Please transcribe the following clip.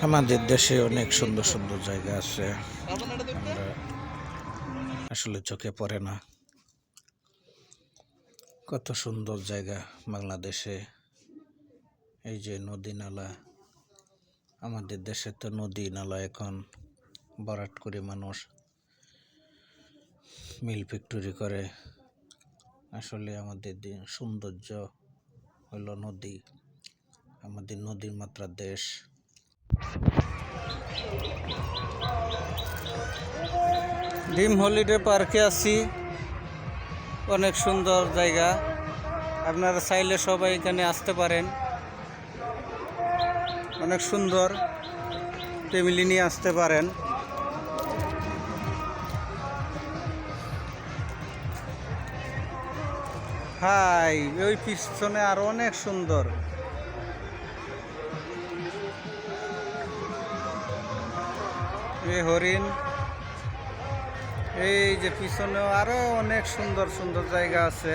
আমাদের দেশে অনেক সুন্দর সুন্দর জায়গা আছে। আমরা আসলে চোখে পড়ে না। কত সুন্দর জায়গা বাংলাদেশে। এই যে নদী নালা। আমাদের দেশে তো নদী নালা এখন বরাট করে মানুষ মিল ফ্যাক্টরি করে। আসলে আমাদের সৌন্দর্য হলো নদী। আমাদের নদীর মাত্রা দেশ। ডিম হলিডে পার্কে আছি। অনেক সুন্দর জায়গা। আপনারা চাইলে সবাই এখানে আসতে পারেন। অনেক সুন্দর ফ্যামিলি নিয়ে আসতে পারেন। হাই, ওই পিছনে আরও অনেক সুন্দর। এই হরিণ। এই যে পিছনেও আরও অনেক সুন্দর সুন্দর জায়গা আছে।